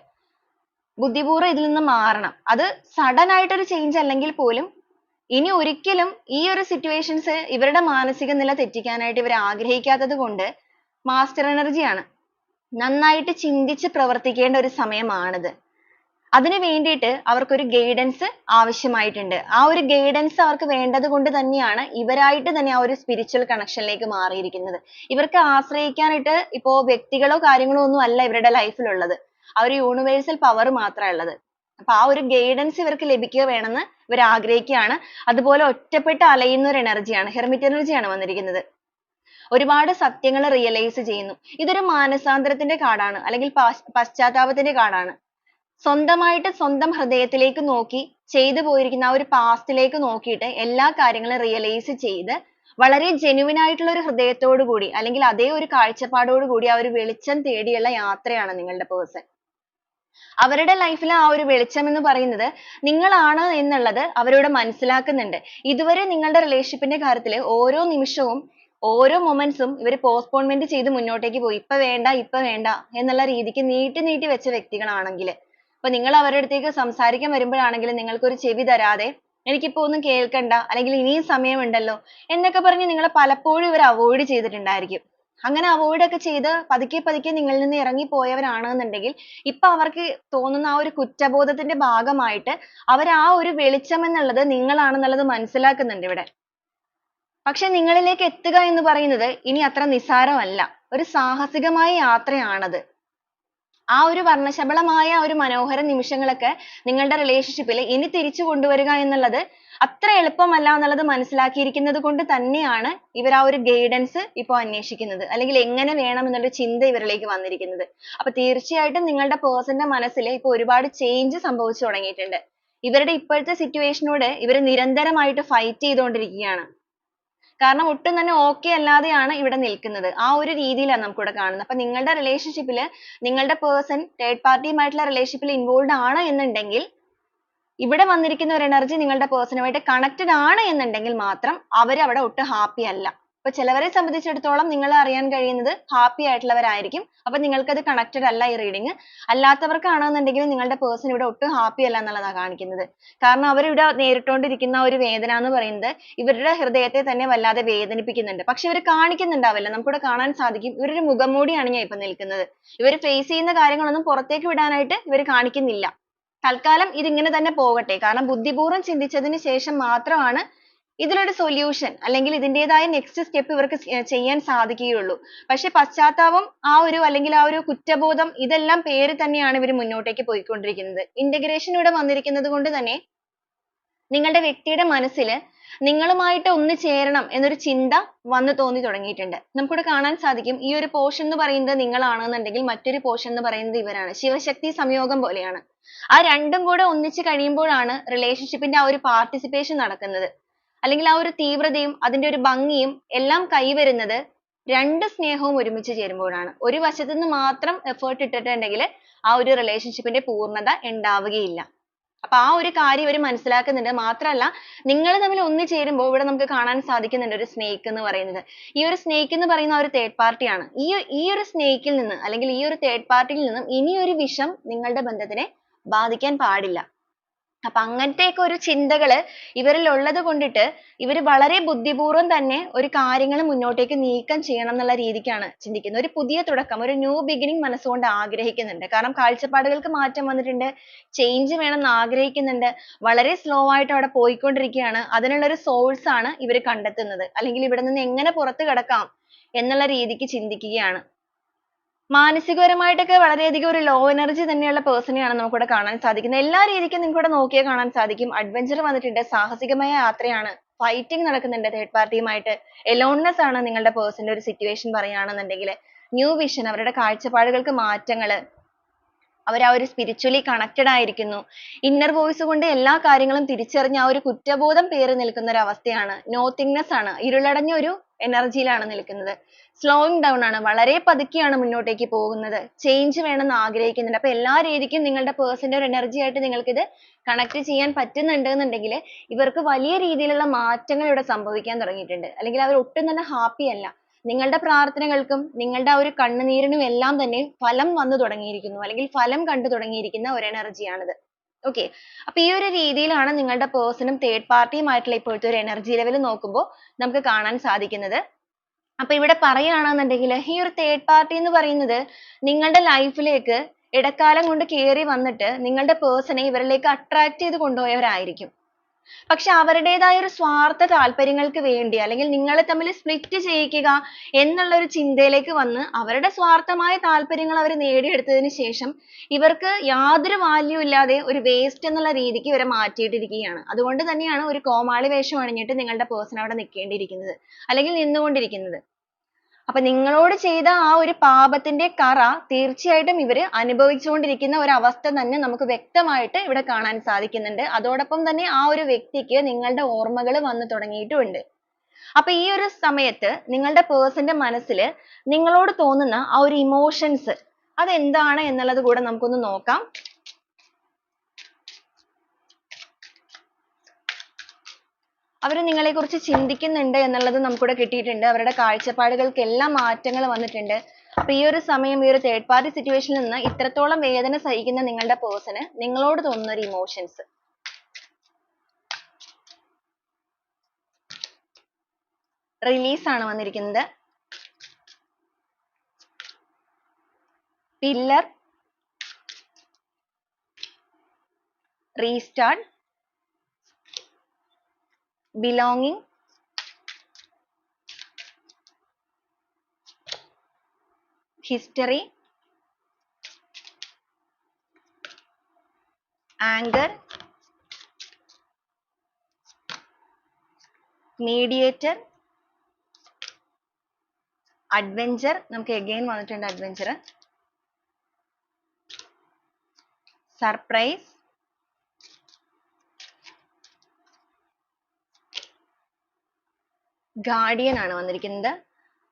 ബുദ്ധിപൂർവം ഇതിൽ നിന്ന് മാറണം. അത് sudden ആയിട്ടൊരു change അല്ലെങ്കിൽ പോലും ഇനി ഒരിക്കലും ഈ ഒരു situations ഇവരുടെ മാനസിക നില തെറ്റിക്കാനായിട്ട് ഇവർ ആഗ്രഹിക്കാത്തത് കൊണ്ട് master energy ആണ്. നന്നായിട്ട് ചിന്തിച്ച് പ്രവർത്തിക്കേണ്ട ഒരു സമയമാണിത്. അതിനു വേണ്ടിയിട്ട് അവർക്കൊരു guidance ആവശ്യമായിട്ടുണ്ട്. ആ ഒരു guidance അവർക്ക് വേണ്ടത് കൊണ്ട് തന്നെയാണ് ഇവരായിട്ട് തന്നെ ആ ഒരു spiritual connection ലേക്ക് മാറിയിരിക്കുന്നത്. ഇവർക്ക് ആശ്രയിക്കാനായിട്ട് ഇപ്പോ വ്യക്തികളോ കാര്യങ്ങളോ ഒന്നും അല്ല ഇവരുടെ life ഉള്ളത് ആ ഒരു universal power മാത്രാ ഉള്ളത്. അപ്പൊ ആ ഒരു guidance ഇവർക്ക് ലഭിക്കുക വേണമെന്ന് ഇവർ ആഗ്രഹിക്കുകയാണ്. അതുപോലെ ഒറ്റപ്പെട്ട് അലയുന്ന ഒരു energy ആണ്. hermit energy ആണ് വന്നിരിക്കുന്നത്. ഒരുപാട് സത്യങ്ങൾ realize ചെയ്യുന്നു. ഇതൊരു മാനസാന്തരത്തിന്റെ ആണ് അല്ലെങ്കിൽ പശ്ചാത്താപത്തിന്റെ ആണ് സ്വന്തമായിട്ട് സ്വന്തം ഹൃദയത്തിലേക്ക് നോക്കി ചെയ്തു പോയിരിക്കുന്ന ആ ഒരു past ലേക്ക് നോക്കിയിട്ട് എല്ലാ കാര്യങ്ങളും realize ചെയ്ത് വളരെ genuine ആയിട്ടുള്ള ഒരു ഹൃദയത്തോടു കൂടി അല്ലെങ്കിൽ അതേ ഒരു കാഴ്ചപ്പാടോട് കൂടി ആ ഒരു വെളിച്ചം തേടിയുള്ള യാത്രയാണ് നിങ്ങളുടെ person. അവരുടെ life ആ ഒരു വെളിച്ചം എന്ന് പറയുന്നത് നിങ്ങളാണ് എന്നുള്ളത് അവരിവിടെ മനസ്സിലാക്കുന്നുണ്ട്. ഇതുവരെ നിങ്ങളുടെ relationship ന്റെ കാര്യത്തിൽ ഓരോ നിമിഷവും ഓരോ moments ഉം ഇവർ postponement ചെയ്ത് മുന്നോട്ടേക്ക് പോയി. ഇപ്പൊ വേണ്ട ഇപ്പൊ വേണ്ട എന്നുള്ള രീതിക്ക് നീട്ടി നീട്ടി വെച്ച വ്യക്തികളാണെങ്കിൽ അപ്പൊ നിങ്ങൾ അവരുടെ അടുത്തേക്ക് സംസാരിക്കാൻ വരുമ്പോഴാണെങ്കിലും നിങ്ങൾക്ക് ഒരു ചെവി തരാതെ എനിക്കിപ്പോ ഒന്നും കേൾക്കണ്ട അല്ലെങ്കിൽ ഇനിയും സമയമുണ്ടല്ലോ എന്നൊക്കെ പറഞ്ഞ് നിങ്ങളെ പലപ്പോഴും ഇവർ അവോയ്ഡ് ചെയ്തിട്ടുണ്ടായിരിക്കും. അങ്ങനെ അവോയ്ഡ് ഒക്കെ ചെയ്ത് പതുക്കെ പതുക്കെ നിങ്ങളിൽ നിന്ന് ഇറങ്ങി പോയവരാണെന്നുണ്ടെങ്കിൽ ഇപ്പൊ അവർക്ക് തോന്നുന്ന ആ ഒരു കുറ്റബോധത്തിന്റെ ഭാഗമായിട്ട് അവർ ആ ഒരു വെളിച്ചം എന്നുള്ളത് നിങ്ങളാണെന്നുള്ളത് മനസ്സിലാക്കുന്നുണ്ട് ഇവിടെ. പക്ഷെ നിങ്ങളിലേക്ക് എത്തുക എന്ന് പറയുന്നത് ഇനി അത്ര നിസ്സാരമല്ല. ഒരു സാഹസികമായ യാത്രയാണത്. ആ ഒരു വർണശബളമായ ഒരു മനോഹര നിമിഷങ്ങളൊക്കെ നിങ്ങളുടെ relationship ഇനി തിരിച്ചു കൊണ്ടുവരിക എന്നുള്ളത് അത്ര എളുപ്പമല്ല എന്നുള്ളത് മനസ്സിലാക്കിയിരിക്കുന്നത് കൊണ്ട് തന്നെയാണ് ഇവർ ആ ഒരു guidance ഇപ്പോൾ അന്വേഷിക്കുന്നത്. അല്ലെങ്കിൽ എങ്ങനെ വേണം എന്നുള്ള ചിന്ത ഇവരിലേക്ക് വന്നിരിക്കുന്നത്. അപ്പോൾ തീർച്ചയായിട്ടും നിങ്ങളുടെ person ന്റെ മനസ്സിൽ ഇപ്പോൾ ഒരുപാട് change സംഭവിച്ചു തുടങ്ങിയിട്ടുണ്ട്. ഇവരുടെ ഇപ്പോഴത്തെ situation നോട് ഇവർ നിരന്തരമായിട്ട് fight ചെയ്തുകൊണ്ടിരിക്കുകയാണ്. കാരണം ഒട്ടും തന്നെ okay അല്ലാതെയാണ് ഇവിടെ നിൽക്കുന്നത്. ആ ഒരു രീതിയിലാണ് നമുക്ക് ഇവിടെ കാണുന്നത്. അപ്പോൾ നിങ്ങളുടെ relationship നിങ്ങളുടെ person third party യുമായിട്ടുള്ള relationship ൽ involved ആണ് എന്നുണ്ടെങ്കിൽ ഇവിടെ വന്നിരിക്കുന്ന ഒരു energy നിങ്ങളുടെ person കണക്റ്റഡ് connected ആണ് എന്നുണ്ടെങ്കിൽ മാത്രം അവർ അവിടെ ഒട്ടും happy അല്ല. ഇപ്പൊ ചിലവരെ സംബന്ധിച്ചിടത്തോളം നിങ്ങൾ അറിയാൻ കഴിയുന്നത് happy ആയിട്ടുള്ളവരായിരിക്കും. അപ്പോൾ നിങ്ങൾക്ക് അത് connected അല്ല ഈ reading. അല്ലാത്തവർക്കാണെന്നുണ്ടെങ്കിൽ നിങ്ങളുടെ person ഇവിടെ ഒട്ടും happy അല്ല എന്നുള്ളതാണ് കാണിക്കുന്നത്. കാരണം അവർ ഇവിടെ നേരിട്ടുകൊണ്ടിരിക്കുന്ന ഒരു വേദന എന്ന് പറയുന്നത് ഇവരുടെ ഹൃദയത്തെ തന്നെ വല്ലാതെ വേദനിപ്പിക്കുന്നുണ്ട്. പക്ഷെ ഇവർ കാണിക്കുന്നുണ്ടാവില്ല. നമുക്ക് ഇവിടെ കാണാൻ സാധിക്കും ഇവരൊരു മുഖംമൂടിയാണ് ഞാൻ ഇപ്പൊ നിൽക്കുന്നത്. ഇവർ face ചെയ്യുന്ന കാര്യങ്ങളൊന്നും പുറത്തേക്ക് വിടാനായിട്ട് ഇവർ കാണിക്കുന്നില്ല. തൽക്കാലം ഇത് ഇങ്ങനെ തന്നെ പോകട്ടെ. കാരണം ബുദ്ധിപൂർവം ചിന്തിച്ചതിന് ശേഷം മാത്രമാണ് ഇതിനൊരു സൊല്യൂഷൻ അല്ലെങ്കിൽ ഇതിന്റേതായ നെക്സ്റ്റ് സ്റ്റെപ്പ് ഇവർക്ക് ചെയ്യാൻ സാധിക്കുകയുള്ളൂ. പക്ഷെ പശ്ചാത്താപം ആ ഒരു അല്ലെങ്കിൽ ആ ഒരു കുറ്റബോധം ഇതെല്ലാം പേറി തന്നെയാണ് ഇവർ മുന്നോട്ടേക്ക് പോയിക്കൊണ്ടിരിക്കുന്നത്. integration ഇവിടെ വന്നിരിക്കുന്നത് കൊണ്ട് തന്നെ നിങ്ങളുടെ വ്യക്തിയുടെ മനസ്സിൽ നിങ്ങളുമായിട്ട് ഒന്ന് ചേരണം എന്നൊരു ചിന്ത വന്നു തോന്നി തുടങ്ങിയിട്ടുണ്ട്. നമുക്കിവിടെ കാണാൻ സാധിക്കും ഈ ഒരു portion എന്ന് പറയുന്നത് നിങ്ങളാണെന്നുണ്ടെങ്കിൽ മറ്റൊരു portion എന്ന് പറയുന്നത് ഇവരാണ്. ശിവശക്തി സംയോഗം പോലെയാണ്. ആ രണ്ടും കൂടെ ഒന്നിച്ച് കഴിയുമ്പോഴാണ് relationship ന്റെ ആ ഒരു പാർട്ടിസിപ്പേഷൻ നടക്കുന്നത്. അല്ലെങ്കിൽ ആ ഒരു തീവ്രതയും അതിന്റെ ഒരു ഭംഗിയും എല്ലാം കൈവരുന്നത് രണ്ട് സ്നേഹവും ഒരുമിച്ച് ചേരുമ്പോഴാണ്. ഒരു വശത്തു നിന്ന് മാത്രം effort ഇട്ടിട്ടുണ്ടെങ്കിൽ ആ ഒരു relationship ന്റെ പൂർണത ഉണ്ടാവുകയില്ല. അപ്പൊ ആ ഒരു കാര്യം ഇവർ മനസ്സിലാക്കുന്നുണ്ട്. മാത്രമല്ല നിങ്ങൾ തമ്മിൽ ഒന്ന് ചേരുമ്പോൾ ഇവിടെ നമുക്ക് കാണാൻ സാധിക്കുന്നുണ്ട് ഒരു snake എന്ന് പറയുന്നത്. ഈ ഒരു snake എന്ന് പറയുന്ന ആ ഒരു third party ആണ്. ഈ ഈ ഒരു snake നിന്ന് അല്ലെങ്കിൽ ഈ ഒരു third party ൽ നിന്നും ഇനിയൊരു വിഷം നിങ്ങളുടെ ബന്ധത്തിനെ ബാധിക്കാൻ പാടില്ല. അപ്പൊ അങ്ങനത്തെയൊക്കെ ഒരു ചിന്തകൾ ഇവരിൽ ഉള്ളത് കൊണ്ടിട്ട് ഇവർ വളരെ ബുദ്ധിപൂർവം തന്നെ ഒരു കാര്യങ്ങൾ മുന്നോട്ടേക്ക് നീക്കം ചെയ്യണം എന്നുള്ള രീതിക്കാണ് ചിന്തിക്കുന്നത്. ഒരു പുതിയ തുടക്കം ഒരു new beginning മനസ്സുകൊണ്ട് ആഗ്രഹിക്കുന്നുണ്ട്. കാരണം കാഴ്ചപ്പാടുകൾക്ക് മാറ്റം വന്നിട്ടുണ്ട് change വേണമെന്ന് ആഗ്രഹിക്കുന്നുണ്ട് വളരെ slow ആയിട്ട് അവിടെ പോയിക്കൊണ്ടിരിക്കുകയാണ്. അതിനുള്ള ഒരു source ആണ് ഇവർ കണ്ടെത്തുന്നത്. അല്ലെങ്കിൽ ഇവിടെ നിന്ന് എങ്ങനെ പുറത്തു കടക്കാം എന്നുള്ള രീതിക്ക് ചിന്തിക്കുകയാണ്. മാനസികപരമായിട്ടൊക്കെ വളരെയധികം ഒരു low energy തന്നെയുള്ള person നെയാണ് നമുക്ക് ഇവിടെ കാണാൻ സാധിക്കുന്നത്. എല്ലാ രീതിക്കും നിങ്ങൾക്ക് ഇവിടെ നോക്കിയാൽ കാണാൻ സാധിക്കും. Adventure വന്നിട്ടുണ്ട്. സാഹസികമായ യാത്രയാണ്. Fighting നടക്കുന്നുണ്ട് third തേർഡ് യുമായിട്ട് aloneness ആണ് നിങ്ങളുടെ പേഴ്സന്റെ ഒരു situation പറയുകയാണെന്നുണ്ടെങ്കിൽ. New vision അവരുടെ കാഴ്ചപ്പാടുകൾക്ക് മാറ്റങ്ങൾ അവർ ആ ഒരു spiritually connected ആയിരിക്കുന്നു. Inner voice കൊണ്ട് എല്ലാ കാര്യങ്ങളും തിരിച്ചറിഞ്ഞ് ആ ഒരു കുറ്റബോധം പേറി നിൽക്കുന്ന ഒരു അവസ്ഥയാണ്. Nothingness ആണ്. ഇരുളടഞ്ഞ ഒരു energy യിലാണ് നിൽക്കുന്നത്. സ്ലോയിങ് down ആണ്. വളരെ പതുക്കെയാണ് മുന്നോട്ടേക്ക് പോകുന്നത്. ചേഞ്ച് വേണമെന്ന് ആഗ്രഹിക്കുന്നുണ്ട് അപ്പോൾ എല്ലാ രീതിക്കും നിങ്ങളുടെ പേഴ്സന്റെ ഒരു എനർജി ആയിട്ട് നിങ്ങൾക്ക് ഇത് കണക്ട് ചെയ്യാൻ പറ്റുന്നുണ്ട് എന്നുണ്ടെങ്കിൽ ഇവർക്ക് വലിയ രീതിയിലുള്ള മാറ്റങ്ങൾ ഇവിടെ സംഭവിക്കാൻ തുടങ്ങിയിട്ടുണ്ട്. അല്ലെങ്കിൽ അവർ ഒട്ടും തന്നെ ഹാപ്പി അല്ല. നിങ്ങളുടെ പ്രാർത്ഥനകൾക്കും നിങ്ങളുടെ ആ ഒരു കണ്ണുനീരിനും എല്ലാം തന്നെ ഫലം വന്നു തുടങ്ങിയിരിക്കുന്നു. അല്ലെങ്കിൽ ഫലം കണ്ടു തുടങ്ങിയിരിക്കുന്ന ഒരു എനർജിയാണിത് ഓക്കെ അപ്പൊ ഈ ഒരു രീതിയിലാണ് നിങ്ങളുടെ പേഴ്സണും തേർഡ് പാർട്ടിയുമായിട്ടുള്ള ഇപ്പോഴത്തെ ഒരു എനർജി ലെവൽ നോക്കുമ്പോൾ നമുക്ക് കാണാൻ സാധിക്കുന്നത്. അപ്പൊ ഇവിടെ പറയുകയാണെന്നുണ്ടെങ്കിൽ ഈ ഒരു തേർഡ് പാർട്ടി എന്ന് പറയുന്നത് നിങ്ങളുടെ ലൈഫിലേക്ക് ഇടക്കാലം കൊണ്ട് കയറി വന്നിട്ട് നിങ്ങളുടെ പേഴ്സണെ ഇവരിലേക്ക് അട്രാക്ട് ചെയ്ത് കൊണ്ടുപോയവരായിരിക്കും. പക്ഷെ അവരുടേതായ ഒരു സ്വാർത്ഥ താല്പര്യങ്ങൾക്ക് വേണ്ടി അല്ലെങ്കിൽ നിങ്ങളെ തമ്മിൽ സ്പ്ലിറ്റ് ചെയ്യിക്കുക എന്നുള്ള ഒരു ചിന്തയിലേക്ക് വന്ന് അവരുടെ സ്വാർത്ഥമായ താല്പര്യങ്ങൾ അവർ നേടിയെടുത്തതിന് ശേഷം ഇവർക്ക് യാതൊരു വാല്യൂ ഇല്ലാതെ ഒരു വേസ്റ്റ് എന്നുള്ള രീതിക്ക് ഇവരെ മാറ്റിയിട്ടിരിക്കുകയാണ്. അതുകൊണ്ട് തന്നെയാണ് ഒരു കോമാളി വേഷം അണിഞ്ഞിട്ട് നിങ്ങളുടെ person അവിടെ നിൽക്കേണ്ടിയിരിക്കുന്നത് അല്ലെങ്കിൽ നിന്നുകൊണ്ടിരിക്കുന്നത്. അപ്പൊ നിങ്ങളോട് ചെയ്ത ആ ഒരു പാപത്തിന്റെ കറ തീർച്ചയായിട്ടും ഇവർ അനുഭവിച്ചുകൊണ്ടിരിക്കുന്ന ഒരു അവസ്ഥ തന്നെ നമുക്ക് വ്യക്തമായിട്ട് ഇവിടെ കാണാൻ സാധിക്കുന്നുണ്ട്. അതോടൊപ്പം തന്നെ ആ ഒരു വ്യക്തിക്ക് നിങ്ങളുടെ ഓർമ്മകൾ വന്നു തുടങ്ങിയിട്ടുണ്ട് അപ്പൊ ഈ ഒരു സമയത്ത് നിങ്ങളുടെ പേഴ്സന്റെ മനസ്സിൽ നിങ്ങളോട് തോന്നുന്ന ആ ഒരു ഇമോഷൻസ് അതെന്താണ് എന്നുള്ളത് കൂടെ നമുക്കൊന്ന് നോക്കാം. അവർ നിങ്ങളെ കുറിച്ച് ചിന്തിക്കുന്നുണ്ട് എന്നുള്ളത് നമുക്കിവിടെ കിട്ടിയിട്ടുണ്ട്. അവരുടെ കാഴ്ചപ്പാടുകൾക്ക് എല്ലാം മാറ്റങ്ങൾ വന്നിട്ടുണ്ട്. അപ്പൊ ഈ ഒരു സമയം ഈ ഒരു തേർഡ് പാർട്ടി സിറ്റുവേഷനിൽ നിന്ന് ഇത്രത്തോളം വേദന സഹിക്കുന്ന നിങ്ങളുടെ പേഴ്സണ് നിങ്ങളോട് തോന്നുന്ന ഒരു ഇമോഷൻസ് റിലീസ് ആണ് വന്നിരിക്കുന്നത്. Pillar restart belonging history anger mediator adventure നമുക്ക് again വന്നിട്ടുണ്ട് adventure surprise ഗാർഡിയൻ ആണ് വന്നിരിക്കുന്നത്.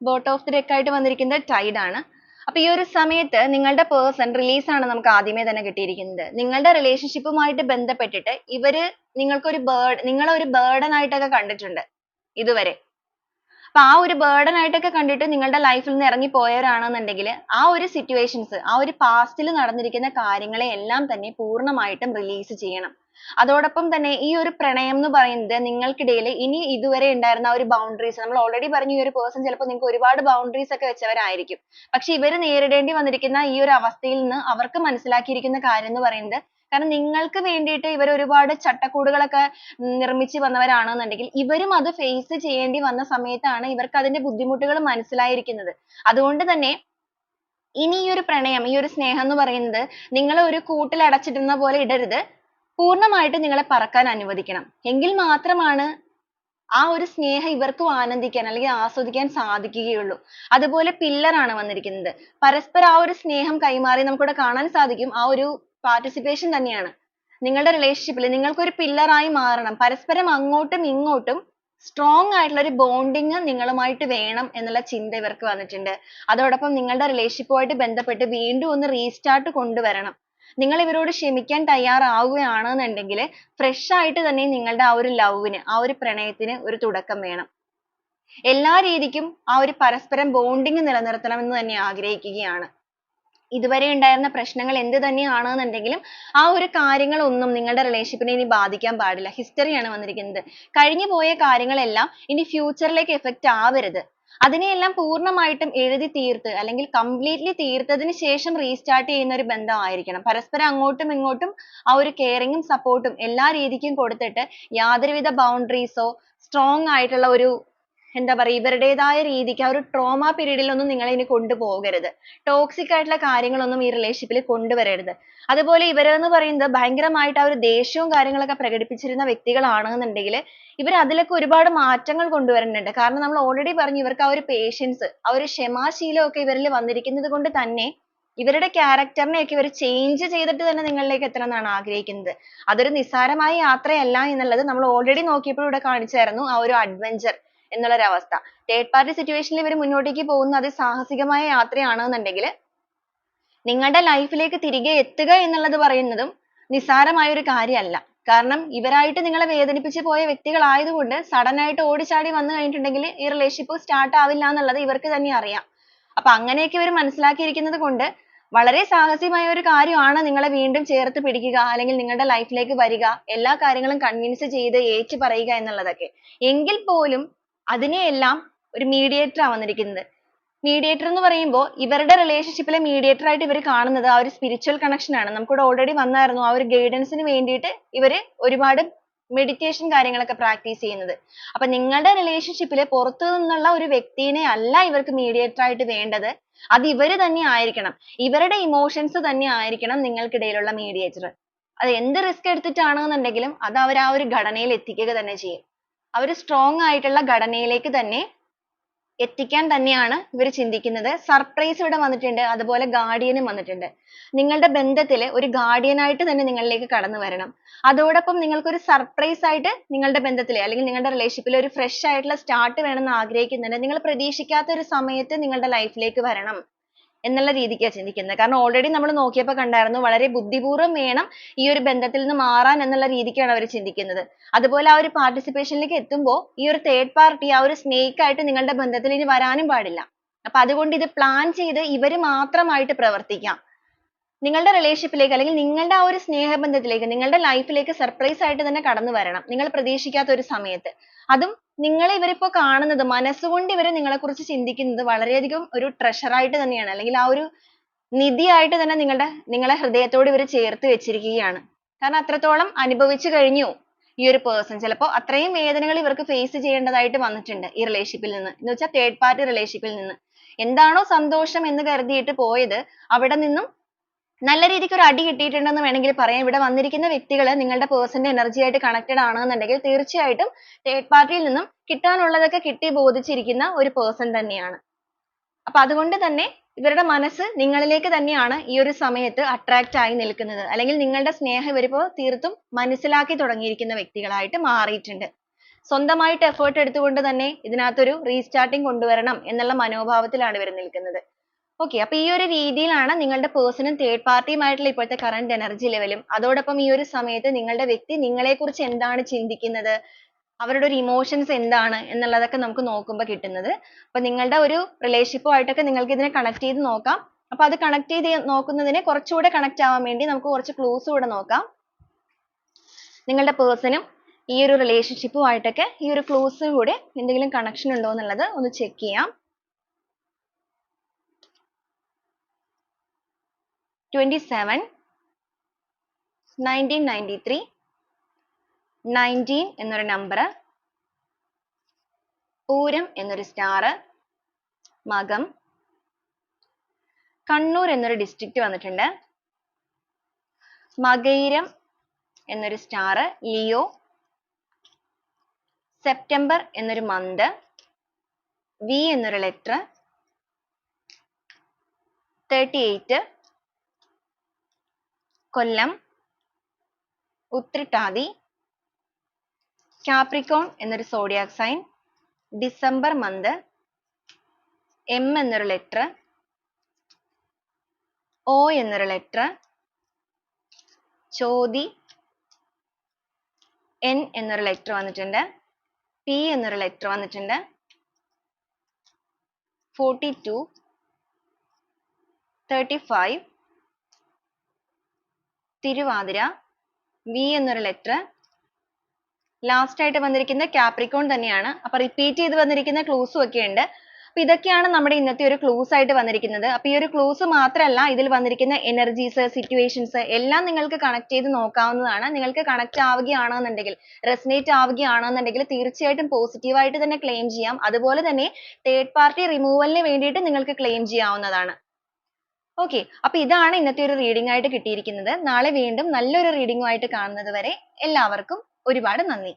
ബോട്ട് ഓഫ് ദി ഡെക്ക് ആയിട്ട് വന്നിരിക്കുന്നത് ടൈഡ് ആണ്. അപ്പൊ ഈ ഒരു സമയത്ത് നിങ്ങളുടെ പേഴ്സൺ റിലീസ് ആണ് നമുക്ക് ആദ്യമേ തന്നെ കിട്ടിയിരിക്കുന്നത്. നിങ്ങളുടെ റിലേഷൻഷിപ്പുമായിട്ട് ബന്ധപ്പെട്ടിട്ട് ഇവർ നിങ്ങൾക്കൊരു ബേർഡ് നിങ്ങളെ ഒരു ബേർഡൻ ആയിട്ടൊക്കെ കണ്ടിട്ടുണ്ട് ഇതുവരെ. അപ്പൊ ആ ഒരു ബേർഡൻ ആയിട്ടൊക്കെ കണ്ടിട്ട് നിങ്ങളുടെ ലൈഫിൽ നിന്ന് ഇറങ്ങി പോയവരാണെന്നുണ്ടെങ്കിൽ ആ ഒരു സിറ്റുവേഷൻസ് ആ ഒരു പാസ്റ്റിൽ നടന്നിരിക്കുന്ന കാര്യങ്ങളെ എല്ലാം തന്നെ പൂർണമായിട്ടും റിലീസ് ചെയ്യണം. അതോടൊപ്പം തന്നെ ഈ ഒരു പ്രണയം എന്ന് പറയുന്നത് നിങ്ങൾക്കിടയിൽ ഇനി ഇതുവരെ ഉണ്ടായിരുന്ന ആ ഒരു ബൗണ്ടറീസ് നമ്മൾ ഓൾറെഡി പറഞ്ഞു ഈ ഒരു പേഴ്സൺ ചിലപ്പോൾ നിങ്ങൾക്ക് ഒരുപാട് ബൗണ്ടറീസ് ഒക്കെ വെച്ചവരായിരിക്കും. പക്ഷെ ഇവർ നേരിടേണ്ടി വന്നിരിക്കുന്ന ഈ ഒരു അവസ്ഥയിൽ നിന്ന് അവർക്ക് മനസ്സിലാക്കിയിരിക്കുന്ന കാര്യം എന്ന് പറയുന്നത് കാരണം നിങ്ങൾക്ക് വേണ്ടിയിട്ട് ഇവർ ഒരുപാട് ചട്ടക്കൂടുകളൊക്കെ നിർമ്മിച്ച് വന്നവരാണെന്നുണ്ടെങ്കിൽ ഇവരും അത് ഫേസ് ചെയ്യേണ്ടി വന്ന സമയത്താണ് ഇവർക്ക് അതിന്റെ ബുദ്ധിമുട്ടുകൾ മനസ്സിലായിരിക്കുന്നത്. അതുകൊണ്ട് തന്നെ ഇനി ഈ ഒരു പ്രണയം ഈ ഒരു സ്നേഹം എന്ന് പറയുന്നത് നിങ്ങളെ ഒരു കൂട്ടിൽ അടച്ചിടുന്ന പോലെ ഇടരുത്. പൂർണമായിട്ടും നിങ്ങളെ പറക്കാൻ അനുവദിക്കണം. എങ്കിൽ മാത്രമാണ് ആ ഒരു സ്നേഹം ഇവർക്കും ആനന്ദിക്കാൻ അല്ലെങ്കിൽ ആസ്വദിക്കാൻ സാധിക്കുകയുള്ളൂ. അതുപോലെ pillar ആണ് വന്നിരിക്കുന്നത്. പരസ്പരം ആ ഒരു സ്നേഹം കൈമാറി നമുക്കിവിടെ കാണാൻ സാധിക്കും. ആ ഒരു participation തന്നെയാണ്. നിങ്ങളുടെ relationship ൽ നിങ്ങൾക്കൊരു pillar ആയി മാറണം. പരസ്പരം അങ്ങോട്ടും ഇങ്ങോട്ടും strong ആയിട്ടുള്ള ഒരു bonding നിങ്ങളുമായിട്ട് വേണം എന്നുള്ള ചിന്ത ഇവർക്ക് വന്നിട്ടുണ്ട്. അതോടൊപ്പം നിങ്ങളുടെ relationship ബന്ധപ്പെട്ട് വീണ്ടും ഒന്ന് restart കൊണ്ടുവരണം. നിങ്ങൾ ഇവരോട് ക്ഷമിക്കാൻ തയ്യാറാവുകയാണെന്നുണ്ടെങ്കിൽ ഫ്രഷ് ആയിട്ട് തന്നെ നിങ്ങളുടെ ആ ഒരു love ആ ഒരു പ്രണയത്തിന് ഒരു തുടക്കം വേണം. എല്ലാ രീതിക്കും ആ ഒരു പരസ്പരം bonding നിലനിർത്തണം എന്ന് തന്നെ ആഗ്രഹിക്കുകയാണ്. ഇതുവരെ ഉണ്ടായിരുന്ന പ്രശ്നങ്ങൾ എന്ത് തന്നെയാണെന്നുണ്ടെങ്കിലും ആ ഒരു കാര്യങ്ങളൊന്നും നിങ്ങളുടെ റിലേഷൻഷിപ്പിനെ ഇനി ബാധിക്കാൻ പാടില്ല. ഹിസ്റ്ററിയാണ് വന്നിരിക്കുന്നത്. കഴിഞ്ഞു പോയ കാര്യങ്ങളെല്ലാം ഇനി ഫ്യൂച്ചറിലേക്ക് എഫക്റ്റ് ആവരുത്. അതിനെയെല്ലാം പൂർണമായിട്ടും എഴുതി തീർത്ത് അല്ലെങ്കിൽ completely തീർത്തതിന് ശേഷം restart ചെയ്യുന്ന ഒരു ബന്ധമായിരിക്കണം. പരസ്പരം അങ്ങോട്ടും ഇങ്ങോട്ടും ആ ഒരു caring ഉം support ഉം എല്ലാ രീതിക്കും കൊടുത്തിട്ട് യാതൊരുവിധ boundaries ഓ strong ആയിട്ടുള്ള ഒരു എന്താ പറയുക ഇവരുടേതായ രീതിക്ക് ആ ഒരു ട്രോമ ഒന്നും നിങ്ങളെ ഇനി കൊണ്ടുപോകരുത്. ടോക്സിക് ആയിട്ടുള്ള കാര്യങ്ങളൊന്നും ഈ റിലേഷൻഷിപ്പിൽ കൊണ്ടുവരരുത്. അതുപോലെ ഇവരെന്ന് പറയുന്നത് ഭയങ്കരമായിട്ട് ആ ഒരു ദേഷ്യവും കാര്യങ്ങളൊക്കെ പ്രകടിപ്പിച്ചിരുന്ന വ്യക്തികളാണെന്നുണ്ടെങ്കിൽ ഇവർ അതിലൊക്കെ ഒരുപാട് മാറ്റങ്ങൾ കൊണ്ടുവരുന്നുണ്ട്. കാരണം നമ്മൾ already പറഞ്ഞു ഇവർക്ക് ആ ഒരു patience ആ ഒരു ക്ഷമാശീലം ഒക്കെ ഇവരിൽ വന്നിരിക്കുന്നത് കൊണ്ട് തന്നെ ഇവരുടെ character നെ ഒക്കെ ഇവർ change ചെയ്തിട്ട് തന്നെ നിങ്ങളിലേക്ക് എത്തണം എന്നാണ് ആഗ്രഹിക്കുന്നത്. അതൊരു നിസ്സാരമായ യാത്രയല്ല എന്നുള്ളത് നമ്മൾ already നോക്കിയപ്പോൾ ഇവിടെ കാണിച്ചായിരുന്നു ആ ഒരു adventure. എന്നുള്ള ഒരു അവസ്ഥ third party situation ൽ ഇവർ മുന്നോട്ടേക്ക് പോകുന്ന അതിസാഹസികമായ യാത്രയാണെന്നുണ്ടെങ്കിൽ നിങ്ങളുടെ life ലേക്ക് തിരികെ എത്തുക എന്നുള്ളത് പറയുന്നതും നിസ്സാരമായ ഒരു കാര്യമല്ല. കാരണം ഇവരായിട്ട് നിങ്ങളെ വേദനിപ്പിച്ചു പോയ വ്യക്തികൾ ആയതുകൊണ്ട് sudden ആയിട്ട് ഓടിച്ചാടി വന്നു കഴിഞ്ഞിട്ടുണ്ടെങ്കിൽ ഈ relationship start ആവില്ല എന്നുള്ളത് ഇവർക്ക് തന്നെ അറിയാം. അപ്പൊ അങ്ങനെയൊക്കെ ഇവർ മനസ്സിലാക്കിയിരിക്കുന്നത് കൊണ്ട് വളരെ സാഹസികമായ ഒരു കാര്യമാണ് നിങ്ങളെ വീണ്ടും ചേർത്ത് പിടിക്കുക അല്ലെങ്കിൽ നിങ്ങളുടെ life ലേക്ക് വരിക എല്ലാ കാര്യങ്ങളും convince ചെയ്ത് ഏറ്റു പറയുക എന്നുള്ളതൊക്കെ. എങ്കിൽ പോലും അതിനെയെല്ലാം ഒരു mediator ആ വന്നിരിക്കുന്നത്. Mediator എന്ന് പറയുമ്പോൾ ഇവരുടെ relationship ലെ mediator ആയിട്ട് ഇവർ കാണുന്നത് ആ ഒരു spiritual connection ആണ്. നമുക്കിവിടെ already വന്നായിരുന്നു ആ ഒരു guidance നു വേണ്ടിയിട്ട് ഇവർ ഒരുപാട് meditation കാര്യങ്ങളൊക്കെ practice ചെയ്യുന്നത്. അപ്പൊ നിങ്ങളുടെ relationship ൽ പുറത്തു നിന്നുള്ള ഒരു വ്യക്തിനെ അല്ല ഇവർക്ക് mediator ആയിട്ട് വേണ്ടത്. അത് ഇവർ തന്നെ ആയിരിക്കണം. ഇവരുടെ emotions തന്നെ ആയിരിക്കണം നിങ്ങൾക്കിടയിലുള്ള mediator. അത് എന്ത് risk എടുത്തിട്ടാണെന്നുണ്ടെങ്കിലും അത് അവർ ആ ഒരു ഘടനയിൽ എത്തിക്കുക തന്നെ ചെയ്യും. അവർ strong ആയിട്ടുള്ള ഘടനയിലേക്ക് തന്നെ എത്തിക്കാൻ തന്നെയാണ് ഇവർ ചിന്തിക്കുന്നത്. Surprise ഇവിടെ വന്നിട്ടുണ്ട് അതുപോലെ guardian ഉം വന്നിട്ടുണ്ട്. നിങ്ങളുടെ ബന്ധത്തിൽ ഒരു guardian ആയിട്ട് തന്നെ നിങ്ങളിലേക്ക് കടന്നു വരണം. അതോടൊപ്പം നിങ്ങൾക്ക് ഒരു surprise ആയിട്ട് നിങ്ങളുടെ ബന്ധത്തിൽ അല്ലെങ്കിൽ നിങ്ങളുടെ relationship ൽ ഒരു fresh ആയിട്ടുള്ള start വേണമെന്ന് ആഗ്രഹിക്കുന്നുണ്ട്. നിങ്ങൾ പ്രതീക്ഷിക്കാത്ത ഒരു സമയത്ത് നിങ്ങളുടെ life ലേക്ക് വരണം. എന്നുള്ള രീതിക്കാ ചിന്തിക്കുന്നത്. കാരണം already നമ്മൾ നോക്കിയപ്പോൾ കണ്ടായിരുന്നു വളരെ ബുദ്ധിപൂർവം വേണം ഈ ഒരു ബന്ധത്തിൽ നിന്ന് മാറാൻ എന്നുള്ള രീതിക്കാണ് അവർ ചിന്തിക്കുന്നത്. അതുപോലെ ആ ഒരു participation ലേക്ക് എത്തുമ്പോൾ ഈ ഒരു third party ആ ഒരു snake ആയിട്ട് നിങ്ങളുടെ ബന്ധത്തിൽ ഇനി വരാനും പാടില്ല. അപ്പൊ അതുകൊണ്ട് ഇത് plan ചെയ്ത് ഇവർ മാത്രമായിട്ട് പ്രവർത്തിക്കാം. നിങ്ങളുടെ relationship അല്ലെങ്കിൽ നിങ്ങളുടെ ആ ഒരു സ്നേഹബന്ധത്തിലേക്ക് നിങ്ങളുടെ life ലേക്ക് surprise ആയിട്ട് തന്നെ കടന്നു വരണം. നിങ്ങൾ പ്രതീക്ഷിക്കാത്ത ഒരു സമയത്ത്. അതും നിങ്ങളെ ഇവർ ഇപ്പോ കാണുന്നത് മനസ്സുകൊണ്ട് ഇവർ നിങ്ങളെക്കുറിച്ച് ചിന്തിക്കുന്നത് വളരെയധികം ഒരു treasure ആയിട്ട് തന്നെയാണ്. അല്ലെങ്കിൽ ആ ഒരു നിധി ആയിട്ട് തന്നെ നിങ്ങളുടെ നിങ്ങളെ ഹൃദയത്തോട് ഇവർ ചേർത്ത് വെച്ചിരിക്കുകയാണ്. കാരണം അത്രത്തോളം അനുഭവിച്ചു കഴിഞ്ഞു ഈ ഒരു person. ചിലപ്പോൾ അത്രയും വേദനകൾ ഇവർക്ക് face ചെയ്യേണ്ടതായിട്ട് വന്നിട്ടുണ്ട് ഈ relationship ൽ നിന്ന്. എന്ന് വെച്ചാൽ third party relationship ൽ നിന്ന്. എന്താണോ സന്തോഷം എന്ന് കരുതിയിട്ട് പോയത് അവിടെ നിന്നും നല്ല രീതിക്ക് ഒരു അടി കിട്ടിയിട്ടുണ്ടെന്ന് വേണമെങ്കിൽ പറയാം. ഇവിടെ വന്നിരിക്കുന്ന വ്യക്തികൾ നിങ്ങളുടെ person ന്റെ energy ആയിട്ട് connected ആണെന്നുണ്ടെങ്കിൽ തീർച്ചയായിട്ടും third party യിൽ നിന്നും കിട്ടാനുള്ളതൊക്കെ കിട്ടി ബോധിച്ചിരിക്കുന്ന ഒരു person തന്നെയാണ്. അപ്പൊ അതുകൊണ്ട് തന്നെ ഇവരുടെ മനസ്സ് നിങ്ങളിലേക്ക് തന്നെയാണ് ഈ ഒരു സമയത്ത് attract ആയി നിൽക്കുന്നത്. അല്ലെങ്കിൽ നിങ്ങളുടെ സ്നേഹം ഇവരിപ്പോൾ തീർത്തും മനസ്സിലാക്കി തുടങ്ങിയിരിക്കുന്ന വ്യക്തികളായിട്ട് മാറിയിട്ടുണ്ട്. സ്വന്തമായിട്ട് effort എടുത്തുകൊണ്ട് തന്നെ ഇതിനകത്തൊരു restarting കൊണ്ടുവരണം എന്നുള്ള മനോഭാവത്തിലാണ് ഇവർ നിൽക്കുന്നത്. Okay അപ്പൊ ഈ ഒരു രീതിയിലാണ് നിങ്ങളുടെ person ഉം third party യുമായിട്ടുള്ള ഇപ്പോഴത്തെ current energy level ഉം അതോടൊപ്പം ഈ ഒരു സമയത്ത് നിങ്ങളുടെ വ്യക്തി നിങ്ങളെക്കുറിച്ച് എന്താണ് ചിന്തിക്കുന്നത്? അവരുടെ ഒരു emotions എന്താണ് എന്നുള്ളതൊക്കെ നമുക്ക് നോക്കുമ്പോൾ കിട്ടുന്നത്. അപ്പോൾ നിങ്ങളുടെ ഒരു relationship ആയിട്ടൊക്കെ നിങ്ങൾക്ക് ഇതിനെ connect ചെയ്ത് നോക്കാം. അപ്പോൾ അത് connect ചെയ്ത് നോക്കുന്നതിന് കുറച്ചുകൂടെ connect ആവാൻ വേണ്ടി നമുക്ക് കുറച്ച് clues കൂടെ നോക്കാം. നിങ്ങളുടെ person ഉം ഈ ഒരു relationship ആയിട്ടൊക്കെ ഈ ഒരു clues കൂടെ എന്തെങ്കിലും connection ഉണ്ടോ എന്നുള്ളത് ഒന്ന് check ചെയ്യാം. Twenty seven nineteen ninety three nineteen എന്നൊരു നമ്പർ പൂരം എന്നൊരു സ്റ്റാർ മകം കണ്ണൂർ എന്നൊരു ഡിസ്ട്രിക്ട് വന്നിട്ടുണ്ട്. മകൈരം എന്നൊരു സ്റ്റാർ ലിയോ സെപ്റ്റംബർ എന്നൊരു മന്ത് വി എന്നൊരു ലെറ്റർ തേർട്ടി എയ്റ്റ് കൊല്ലം ഉത്രിട്ടാതി കാപ്രിക്കോൺ എന്നൊരു zodiac sign December month M എന്നൊരു ലെറ്റർ ഒ എന്നൊരു ലെറ്റർ ചോതി എൻ എന്നൊരു ലെറ്റർ വന്നിട്ടുണ്ട് പി എന്നൊരു ലെറ്റർ വന്നിട്ടുണ്ട് forty two thirty five Thiruvathira V എന്നൊരു ലെറ്റർ ലാസ്റ്റ് ആയിട്ട് വന്നിരിക്കുന്ന കാപ്രിക്കോൺ തന്നെയാണ് അപ്പൊ റിപ്പീറ്റ് ചെയ്ത് വന്നിരിക്കുന്ന ക്ലൂസും ഒക്കെ ഉണ്ട് അപ്പൊ ഇതൊക്കെയാണ് നമ്മുടെ ഇന്നത്തെ ഒരു ക്ലൂസ് ആയിട്ട് വന്നിരിക്കുന്നത്. അപ്പൊ ഈ ഒരു ക്ലൂസ് മാത്രമല്ല ഇതിൽ വന്നിരിക്കുന്ന energies, സിറ്റുവേഷൻസ് എല്ലാം നിങ്ങൾക്ക് കണക്ട് ചെയ്ത് നോക്കാവുന്നതാണ്. നിങ്ങൾക്ക് connect ആവുകയാണെന്നുണ്ടെങ്കിൽ resonate ആവുകയാണെന്നുണ്ടെങ്കിൽ തീർച്ചയായിട്ടും ആയിട്ട് തന്നെ ക്ലെയിം ചെയ്യാം. അതുപോലെ തന്നെ തേർഡ് പാർട്ടി റിമൂവലിന് വേണ്ടിയിട്ട് നിങ്ങൾക്ക് ക്ലെയിം ചെയ്യാവുന്നതാണ്. Okay അപ്പൊ ഇതാണ് ഇന്നത്തെ ഒരു reading ആയിട്ട് കിട്ടിയിരിക്കുന്നത്. നാളെ വീണ്ടും നല്ലൊരു റീഡിംഗുമായിട്ട് കാണുന്നത് വരെ എല്ലാവർക്കും ഒരുപാട് നന്ദി.